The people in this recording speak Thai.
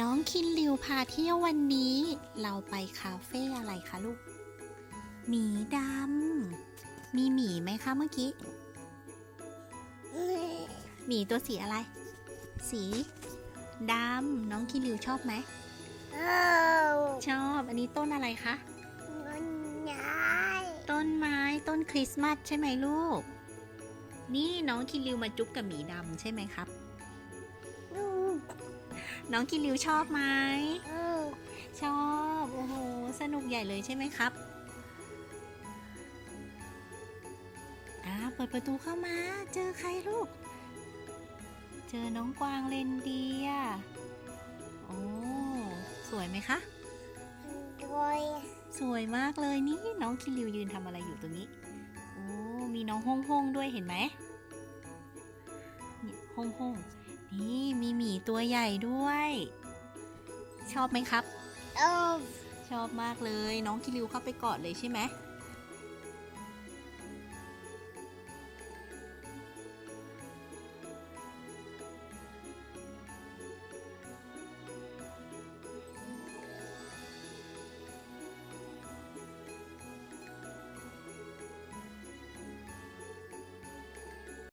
น้องคินริวพาเที่ยววันนี้ เราไปคาเฟ่อะไรคะลูก หมีดำ มีหมีไหมคะเมื่อกี้ หมีตัวสีอะไร สีดำ น้องคินริวชอบไหม ชอบ อันนี้ต้นอะไรคะต้นไม้ ต้นคริสต์มาสใช่ไหมลูก นี่น้องคินริวมาจุ๊บกับหมีดำใช่ไหมครับ น้องคินริวชอบไหมชอบ โอ้โห สนุกใหญ่เลยใช่ไหมครับอ่าเปิดประตูเข้ามา เจอใครลูก เจอน้องกวางเลนเดียโอ้สวยไหมคะ สวยมากเลยนี่น้องคิริวยืนทำอะไรอยู่ตรงนี้ โอ้ มีน้องฮ่องฮ่องด้วยเห็นไหมนี่ฮ่องฮ่อง นี่มีหมีตัวใหญ่ด้วย ชอบไหมครับ ชอบมากเลย น้องคิริวเข้าไปกอดเลยใช่ไหม